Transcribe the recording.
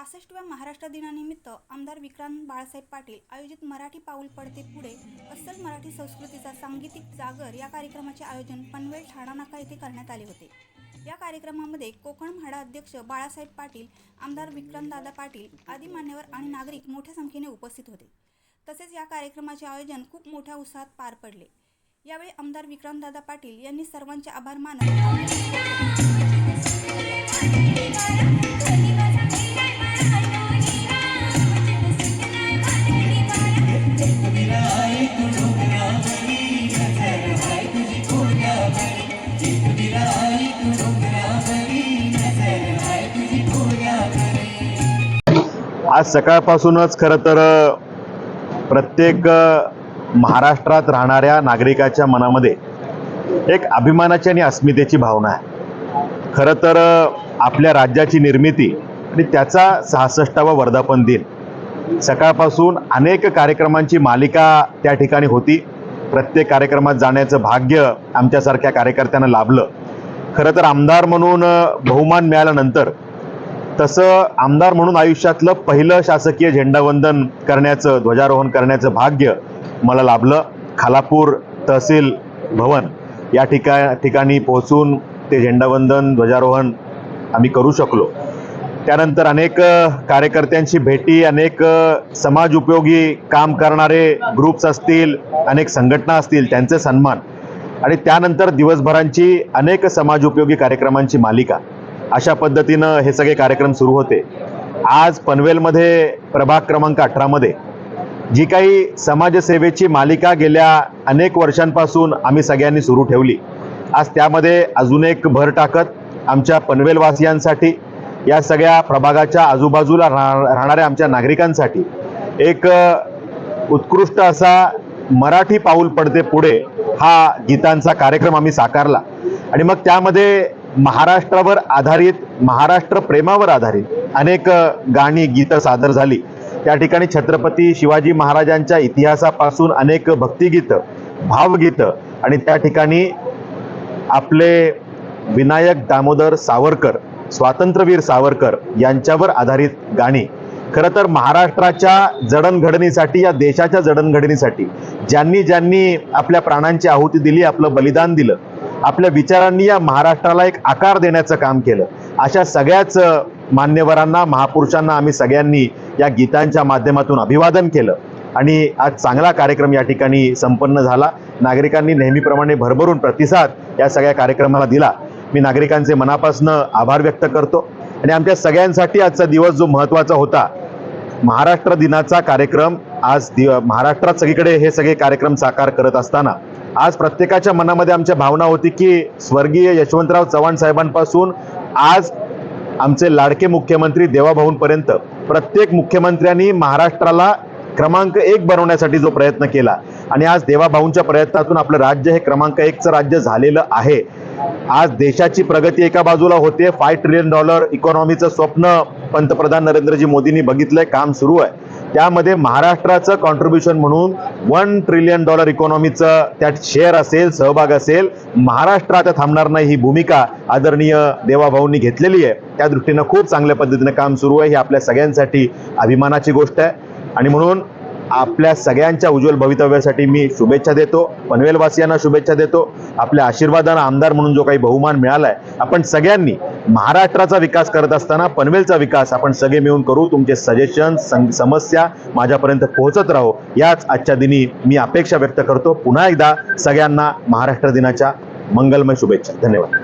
पासष्टव्या महाराष्ट्र दिनानिमित्त आमदार विक्रांत बाळासाहेब पाटील आयोजित मराठी पाऊल पडते पुढे अस्सल मराठी संस्कृतीचा सांगीतिक जागर या कार्यक्रमाचे आयोजन पनवेल ठाणा नाका येथे करण्यात आले होते. या कार्यक्रमामध्ये कोकण म्हाडा अध्यक्ष बाळासाहेब पाटील आमदार विक्रांतदादा पाटील आदी मान्यवर आणि नागरिक मोठ्या संख्येने उपस्थित होते. तसेच या कार्यक्रमाचे आयोजन खूप मोठ्या उत्साहात पार पडले. यावेळी आमदार विक्रांतदादा पाटील यांनी सर्वांचे आभार मानत आज सकाळपासूनच खरं तर प्रत्येक महाराष्ट्रात राहणाऱ्या नागरिकाच्या मनामध्ये एक अभिमानाची आणि अस्मितेची भावना आहे. खरं तर आपल्या राज्याची निर्मिती आणि त्याचा सहासष्टावा वर्धापन दिन. सकाळपासून अनेक कार्यक्रमांची मालिका त्या ठिकाणी होती. प्रत्येक कार्यक्रमात जाण्याचं भाग्य आमच्यासारख्या कार्यकर्त्यांना लाभलं. खरं तर आमदार म्हणून बहुमान मिळाल्यानंतर तसं आमदार म्हणून आयुष्यातलं पहिलं शासकीय झेंडावंदन करण्याचं ध्वजारोहण करण्याचं भाग्य मला लाभलं. खालापूर तहसील भवन या ठिका ठिकाणी पोहोचून ते झेंडावंदन ध्वजारोहण आम्ही करू शकलो. त्यानंतर अनेक कार्यकर्त्यांची भेटी अनेक समाज उपयोगी काम करणारे ग्रुप्स असतील अनेक संघटना असतील त्यांचे सन्मान. आणि त्यानंतर दिवसभरांची अनेक समाज उपयोगी कार्यक्रमांची मालिका. अशा पद्धतीनं हे सगळे कार्यक्रम सुरू होते. आज पनवेलमध्ये प्रभाग क्रमांक अठरामध्ये जी काही समाजसेवेची मालिका गेल्या अनेक वर्षांपासून आम्ही सगळ्यांनी सुरू ठेवली. आज त्यामध्ये अजून एक भर टाकत आमच्या पनवेलवासियांसाठी या सगळ्या प्रभागाच्या आजूबाजूला राह राहणाऱ्या आमच्या नागरिकांसाठी एक उत्कृष्ट असा मराठी पाऊल पडते पुढे हा गीतांचा कार्यक्रम आम्ही साकारला. आणि मग त्यामध्ये महाराष्ट्रावर आधारित महाराष्ट्र प्रेमावर आधारित अनेक गाणी गीतं सादर झाली. त्या ठिकाणी छत्रपती शिवाजी महाराजांच्या इतिहासापासून अनेक भक्तिगीतं भावगीतं आणि त्या ठिकाणी आपले विनायक दामोदर सावरकर स्वातंत्र्यवीर सावरकर यांच्यावर आधारित गाणी. खरं तर महाराष्ट्राच्या जडणघडणीसाठी या देशाच्या जडणघडणीसाठी ज्यांनी ज्यांनी आपल्या प्राणांची आहुती दिली आपलं बलिदान दिलं आपल्या विचारांनी या महाराष्ट्राला एक आकार देण्याचं काम केलं. अशा सगळ्याच मान्यवरांना महापुरुषांना आम्ही सगळ्यांनी या गीतांच्या माध्यमातून अभिवादन केलं. आणि आज चांगला कार्यक्रम या ठिकाणी संपन्न झाला. नागरिकांनी नेहमीप्रमाणे भरभरून प्रतिसाद या सगळ्या कार्यक्रमाला दिला. मी नागरिकांचे मनापासून आभार व्यक्त करतो. आणि आमच्या सगळ्यांसाठी आजचा दिवस जो महत्त्वाचा होता महाराष्ट्र दिनाचा कार्यक्रम आज दि महाराष्ट्रात सगळीकडे हे सगळे कार्यक्रम साकार करत असताना आज प्रत्येकाच्या मनामध्ये आमच्या भावना होती की स्वर्गीय यशवंतराव चव्हाण साहेबांपासून आज आमचे लाडके मुख्यमंत्री देवाभाऊंपर्यंत प्रत्येक मुख्यमंत्र्यांनी महाराष्ट्राला क्रमांक एक बनवण्यासाठी जो प्रयत्न केला. आणि आज देवाभाऊंच्या प्रयत्नातून आपलं राज्य हे क्रमांक एकचं राज्य झालेलं आहे. आज देशाची प्रगती एका बाजूला होते. फाय ट्रिलियन डॉलर इकॉनॉमीचं स्वप्न पंतप्रधान नरेंद्रजी मोदींनी बघितलंय. काम सुरू आहे. त्यामध्ये महाराष्ट्राचं कॉन्ट्रीब्युशन म्हणून वन ट्रिलियन डॉलर इकॉनॉमीचं त्यात शेअर असेल सहभाग असेल महाराष्ट्र आता थांबणार नाही ही भूमिका आदरणीय देवाभाऊंनी घेतलेली आहे. त्या दृष्टीनं खूप चांगल्या पद्धतीनं काम सुरू आहे ही आपल्या सगळ्यांसाठी अभिमानाची गोष्ट आहे. आणि म्हणून आपल्या सगळ्यांच्या उज्ज्वल भवितव्यासाठी मी शुभेच्छा देतो पनवेलवासियांना शुभेच्छा देतो आपल्या आशीर्वादानं आमदार म्हणून जो काही बहुमान मिळाला आहे आपण सगळ्यांनी महाराष्ट्राचा विकास करत असताना पनवेलचा विकास आपण सगळे मिळून करू. तुमचे सजेशन समस्या माझ्यापर्यंत पोहोचत राहो. याच आजच्या दिनी मी अपेक्षा व्यक्त करतो. पुन्हा एकदा सगळ्यांना महाराष्ट्र दिनाच्या मंगलमय शुभेच्छा. धन्यवाद.